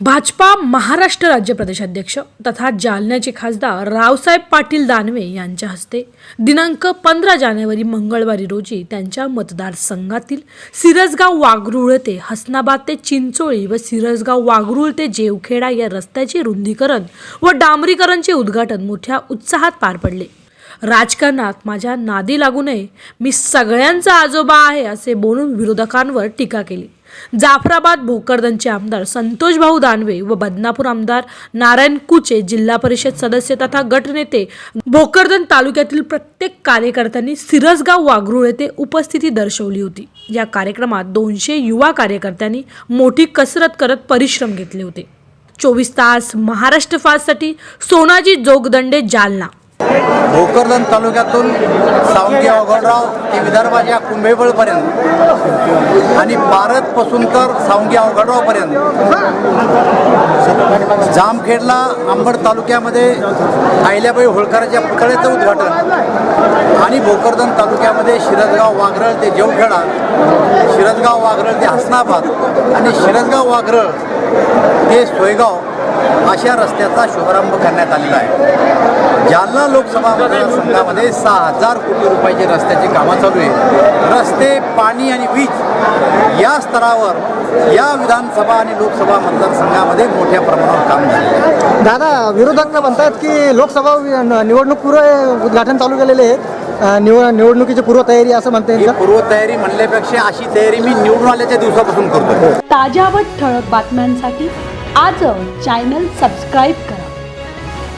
भाजपा महाराष्ट्र राज्य प्रदेशाध्यक्ष तथा जालन्याचे खासदार रावसाहेब पाटील दानवे यांच्या हस्ते दिनांक पंधरा जानेवारी मंगळवारी रोजी त्यांच्या मतदारसंघातील सिरसगाव वागरुळ ते हसनाबाद ते चिंचोळी व सिरसगाव वागरुळ ते जेवखेडा या रस्त्याचे रुंदीकरण व डांबरीकरणचे उद्घाटन मोठ्या उत्साहात पार पडले. राजकारणात माझ्या नादी लागू नये. मी सगळ्यांचा आजोबा आहे असे बोलून विरोधकांवर टीका केली. जाफराबाद भोकरदनचे आमदार संतोष भाऊ दानवे व बदनापूर आमदार नारायण कुचे जिल्हा परिषद सदस्य तथा गटनेते भोकरदन तालुक्यातील प्रत्येक कार्यकर्त्यांनी सिरसगाव वाघरूळ येथे उपस्थिती दर्शवली होती. या कार्यक्रमात दोनशे युवा कार्यकर्त्यांनी मोठी कसरत करत परिश्रम घेतले होते. चोवीस तास महाराष्ट्र फास्टसाठी सोनाजी जोगदंडे जालना भोकरदन तालुक्यातून सावंगी अवघडराव ते विदर्भाच्या कुंभेबळपर्यंत आणि पारतपासून तर सावंगी अवघडरावपर्यंत जामखेडला अंबड तालुक्यामध्ये आहिल्याबाई होळकराच्या पुतळ्याचं उद्घाटन आणि भोकरदन तालुक्यामध्ये शिरदगाव वाघरळ ते जेवखेडा शिरदगाव वाघरळ ते हसनाबाद आणि शिरदगाव वाघरळ ते सोयगाव अशा रस्त्याचा शुभारंभ करण्यात आलेला आहे. जालना लोकसभा मतदारसंघामध्ये सहा हजार कोटी रुपयाची रस्त्याची कामं चालू आहे रस्ते पाणी आणि वीज या स्तरावर या विधानसभा आणि लोकसभा मतदारसंघामध्ये मोठ्या प्रमाणावर काम आहे दादा विरोधक म्हणतात की लोकसभा निवडणूक पूर्व उद्घाटन चालू केलेले आहे निवड निवडणुकीची पूर्वतयारी असं म्हणता पूर्वतयारी म्हणल्यापेक्षा अशी तयारी मी निवडून आल्याच्या दिवसापासून करतो ताज्या व ठळक बातम्यांसाठी आजच चॅनल सबस्क्राईब करा.